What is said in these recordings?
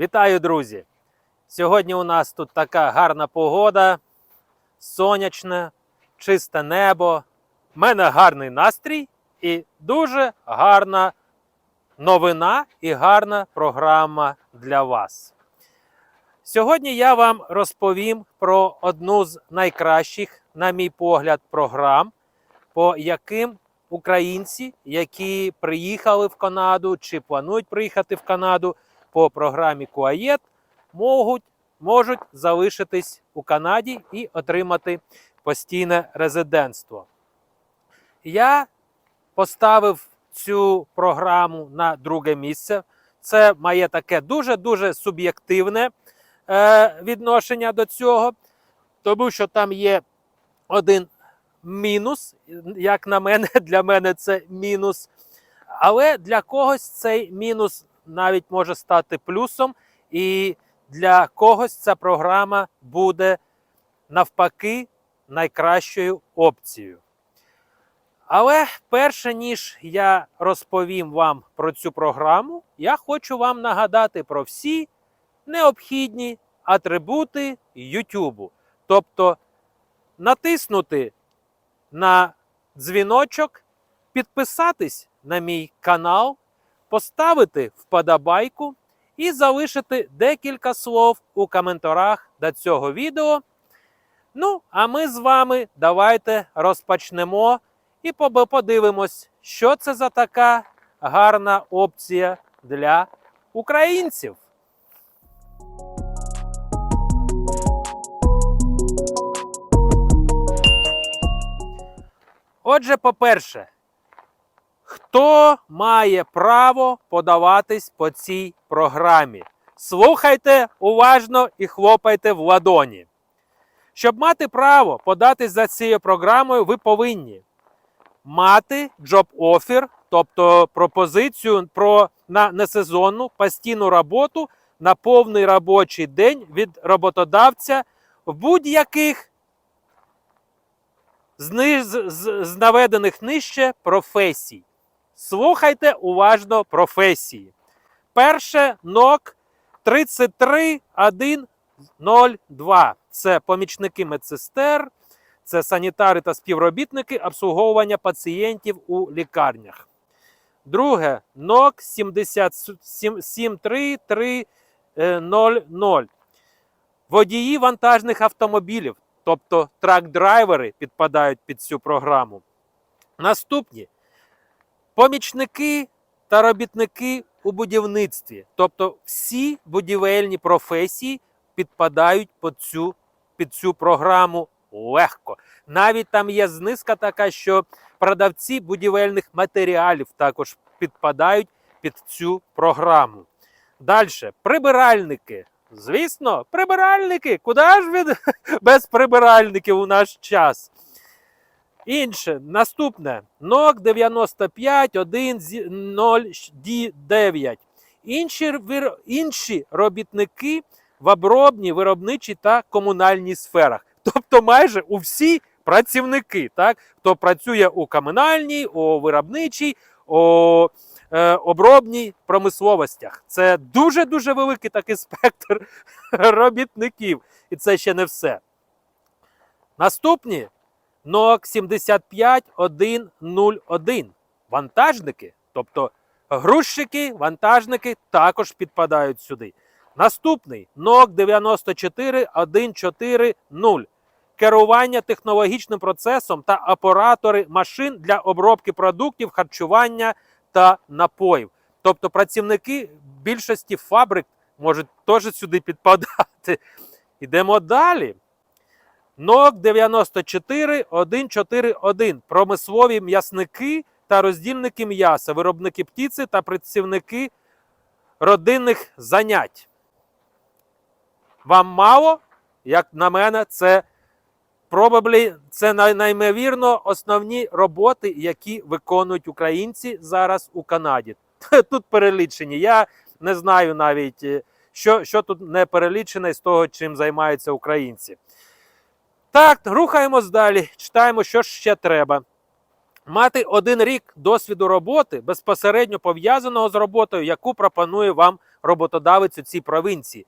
Вітаю, друзі! Сьогодні у нас тут така гарна погода, сонячне, чисте небо. У мене гарний настрій і дуже гарна новина і гарна програма для вас. Сьогодні я вам розповім про одну з найкращих, на мій погляд, програм, по яким українці, які приїхали в Канаду чи планують приїхати в Канаду по програмі КУАЄТ, можуть, можуть залишитись у Канаді і отримати постійне резидентство. Я поставив цю програму на друге місце. Це моє таке дуже-дуже суб'єктивне е, відношення до цього, тому що там є один мінус, як на мене, для мене це мінус. Але для когось цей мінус навіть може стати плюсом, і для когось ця програма буде навпаки найкращою опцією. Але перше ніж я розповім вам про цю програму, я хочу вам нагадати про всі необхідні атрибути YouTube. Тобто натиснути на дзвіночок, підписатись на мій канал, поставити вподобайку і залишити декілька слов у коментарях до цього відео. Ну, а ми з вами давайте розпочнемо і подивимось, що це за така гарна опція для українців. Отже, по-перше, хто має право подаватись по цій програмі? Слухайте уважно і хлопайте в ладоні. Щоб мати право податись за цією програмою, ви повинні мати offer, тобто пропозицію про на несезонну постійну роботу на повний робочий день від роботодавця в будь-яких з, з, з наведених нижче професій. Слухайте уважно професії. Перше НОК 33102. Це помічники медсестер, це санітари та співробітники обслуговування пацієнтів у лікарнях. Друге НОК 73300. Водії вантажних автомобілів, тобто трак-драйвери, підпадають під цю програму. Наступні помічники та робітники у будівництві, тобто всі будівельні професії підпадають під цю, під цю програму легко. Навіть там є знизка така, що продавці будівельних матеріалів також підпадають під цю програму. Далі, прибиральники. Звісно, прибиральники. Куди ж від без прибиральників у наш час? Інше, наступне НОК 95109. Інші, вир- інші робітники в обробній, виробничій та комунальній сферах. Тобто майже у всі працівники, так? хто працює у комунальній, у виробничій, у е, обробній промисловостях. Це дуже-дуже великий такий спектр робітників. І це ще не все. Наступні НОК 75101. Вантажники, тобто грузчики, вантажники також підпадають сюди. Наступний НОК 94140. Керування технологічним процесом та оператори машин для обробки продуктів, харчування та напоїв. Тобто працівники більшості фабрик можуть теж сюди підпадати. Ідемо далі. НОК 94141. Промислові м'ясники та роздільники м'яса, виробники птиці та працівники родинних занять. Вам мало? Як на мене, це probably, це наймовірно основні роботи, які виконують українці зараз у Канаді. Тут перелічені. Я не знаю навіть, е, що, що тут не перелічене з того, чим займаються українці. Так, рухаємось далі. Читаємо, що ще треба. Мати один рік досвіду роботи безпосередньо пов'язаного з роботою, яку пропонує вам роботодавець у цій провінції.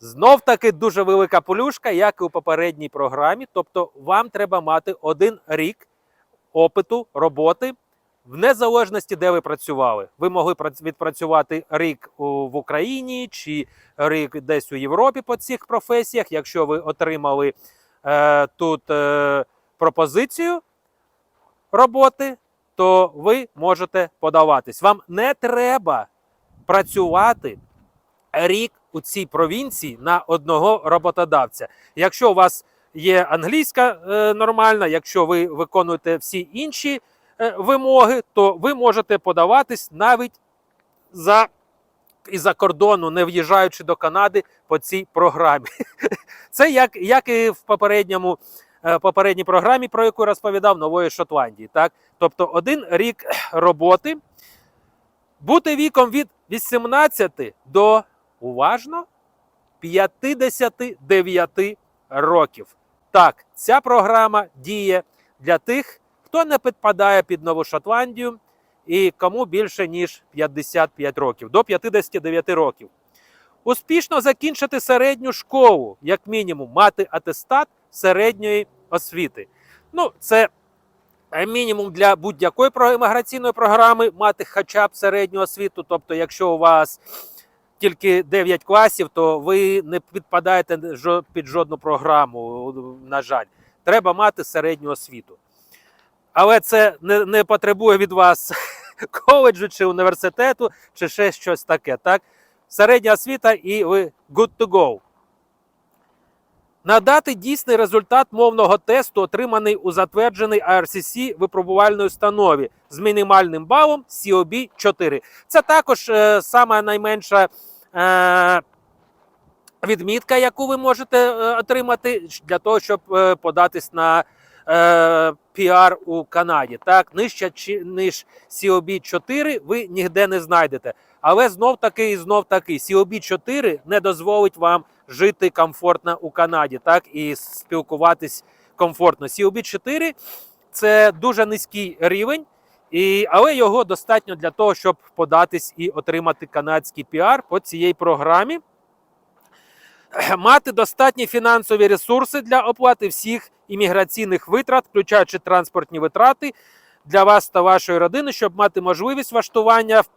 Знов таки дуже велика полюшка, як і у попередній програмі. Тобто, вам треба мати один рік опиту роботи в незалежності, де ви працювали. Ви могли прац- відпрацювати рік в Україні чи рік десь у Європі по цих професіях. Якщо ви отримали е, тут е, пропозицію роботи, то ви можете подаватись. Вам не треба працювати рік у цій провінції на одного роботодавця. Якщо у вас є англійська е, нормальна, якщо ви виконуєте всі інші е, вимоги, то ви можете подаватись навіть за із-за кордону, не в'їжджаючи до Канади по цій програмі. Це як, як і в попередньому. е, Попередній програмі, про яку розповідав Нової Шотландії, так тобто один рік роботи, бути віком від 18 до уважно 59 років. Так, ця програма діє для тих, хто не підпадає під Нову Шотландію і кому більше ніж 55 років, до 59 років. Успішно закінчити середню школу, як мінімум, мати атестат середньої освіти. Ну, це е, мінімум для будь-якої імміграційної програми мати хоча б середню освіту. Тобто, якщо у вас тільки 9 класів, то ви не підпадаєте під жодну програму, на жаль. Треба мати середню освіту. Але це не, не потребує від вас коледжу чи університету, чи ще щось таке. Так? Середня освіта і ви good to go. Надати дійсний результат мовного тесту, отриманий у затверджений IRCC випробувальної установі з мінімальним балом COB 4. Це також е, сама найменша е, відмітка, яку ви можете е, отримати для того, щоб е, податись на е, піар у Канаді. Так, нижче чи- ніж COB 4 ви ніде не знайдете. Але знов таки і знов таки COB 4 не дозволить вам жити комфортно у Канаді, так і спілкуватись комфортно. COB 4 це дуже низький рівень, і, але його достатньо для того, щоб податись і отримати канадський піар по цій програмі. Мати достатні фінансові ресурси для оплати всіх імміграційних витрат, включаючи транспортні витрати для вас та вашої родини, щоб мати можливість влаштування в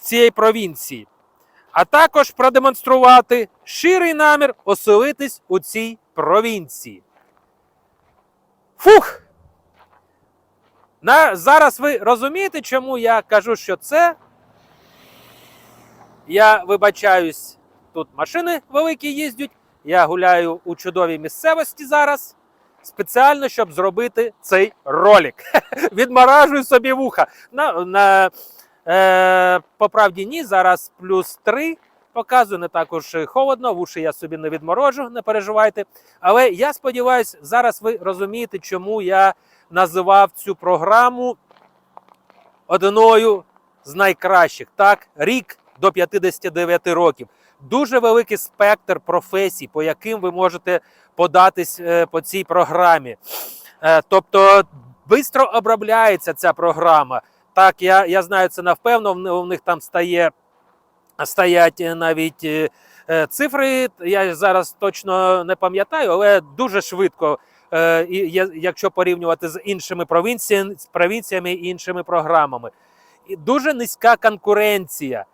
цій провінції, а також продемонструвати щирий намір оселитись у цій провінції. Фух! На, зараз ви розумієте, чому я кажу, що це. Я вибачаюсь, тут машини великі їздять. Я гуляю у чудовій місцевості зараз. Спеціально, щоб зробити цей ролик. Відморажую собі вуха. На, на, е, по правді ні, зараз плюс 3 показую, не також холодно, вуші я собі не відморожу, не переживайте. Але я сподіваюся, зараз ви розумієте, чому я називав цю програму одною з найкращих. Так, рік до 59 років. Дуже великий спектр професій, по яким ви можете податись е, по цій програмі. Е, тобто, швидко обробляється ця програма. Так, я, я знаю це напевно, у них там стає, стоять е, навіть цифри. Я зараз точно не пам'ятаю, але дуже швидко. Е, якщо порівнювати з іншими провінціями, провінціями і іншими програмами. Дуже низька конкуренція.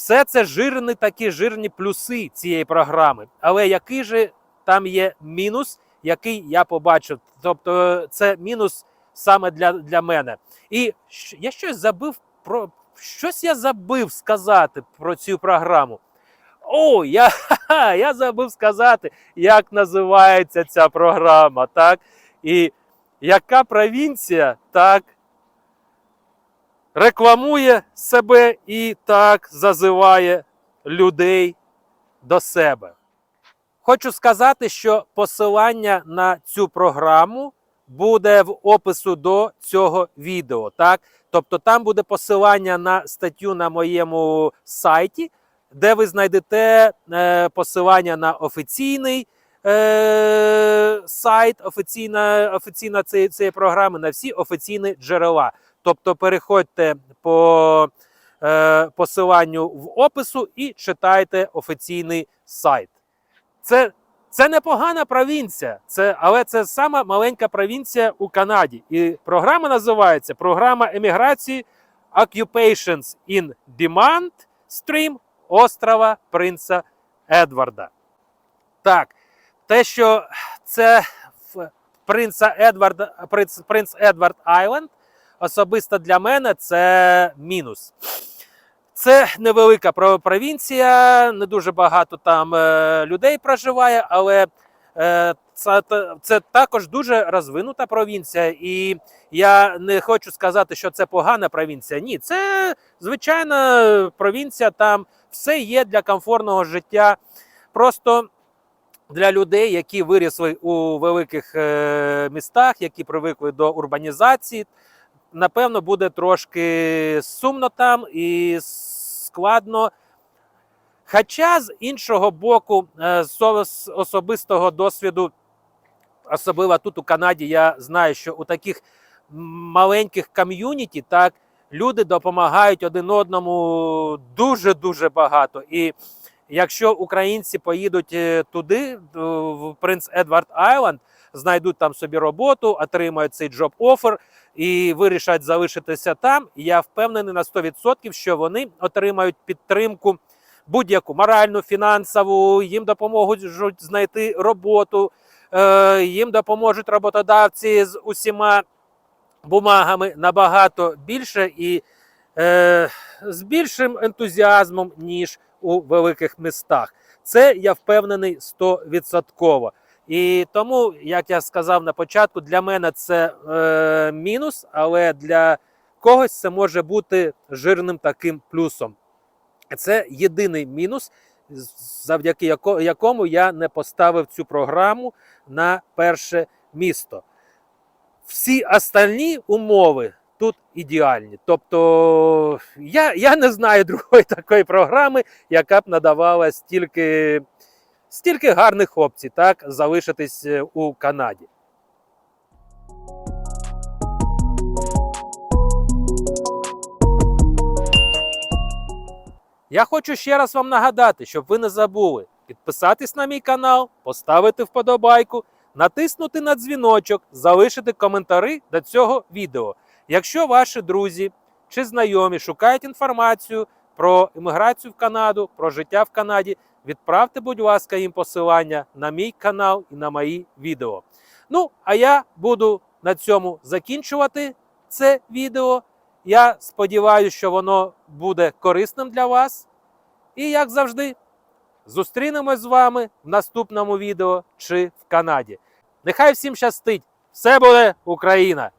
Все це жирні такі жирні плюси цієї програми. Але який же там є мінус, який я побачив? Тобто, це мінус саме для, для мене. І я щось забив про щось я забив сказати про цю програму. О, я, я забув сказати, як називається ця програма, так? І яка провінція так рекламує себе і так зазиває людей до себе. Хочу сказати, що посилання на цю програму буде в опису до цього відео. Так? Тобто там буде посилання на статтю на моєму сайті, де ви знайдете е, посилання на офіційний е, сайт, офіційна, офіційна цієї, цієї програми, на всі офіційні джерела. Тобто переходьте по е, посиланню в опису і читайте офіційний сайт. Це, це непогана провінція, це, але це сама маленька провінція у Канаді. І програма називається Програма еміграції Occupations in Demand Stream острова Принца Едварда. Так, те, що це принца Едварда, принц, принц Едвард Айленд, особисто для мене це мінус. Це невелика провінція, не дуже багато там е, людей проживає, але е, це, це також дуже розвинута провінція. І я не хочу сказати, що це погана провінція. Ні, це звичайна провінція, там все є для комфортного життя. Просто для людей, які вирісли у великих е, містах, які привикли до урбанізації, напевно, буде трошки сумно там і складно. Хоча з іншого боку, е, з особистого досвіду, особливо тут у Канаді, я знаю, що у таких маленьких ком'юніті так люди допомагають один одному дуже-дуже багато. І якщо українці поїдуть е, туди, в Принц Едвард Айленд, знайдуть там собі роботу, отримають цей джоб офер і вирішать залишитися там, я впевнений на 100%, що вони отримають підтримку будь-яку моральну, фінансову, їм допоможуть знайти роботу, е, їм допоможуть роботодавці з усіма бумагами набагато більше і е, з більшим ентузіазмом, ніж у великих містах. Це я впевнений 100%. І тому, як я сказав на початку, для мене це е, мінус, але для когось це може бути жирним таким плюсом. Це єдиний мінус, завдяки якому я не поставив цю програму на перше місто. Всі остальні умови тут ідеальні. Тобто я, я не знаю другої такої програми, яка б надавала стільки, стільки гарних опцій, так, залишитись е, у Канаді. Я хочу ще раз вам нагадати, щоб ви не забули підписатись на мій канал, поставити вподобайку, натиснути на дзвіночок, залишити коментарі до цього відео. Якщо ваші друзі чи знайомі шукають інформацію про імміграцію в Канаду, про життя в Канаді, відправте, будь ласка, їм посилання на мій канал і на мої відео. Ну, а я буду на цьому закінчувати це відео. Я сподіваюся, що воно буде корисним для вас. І як завжди, зустрінемось з вами в наступному відео чи в Канаді. Нехай всім щастить! Все буде Україна!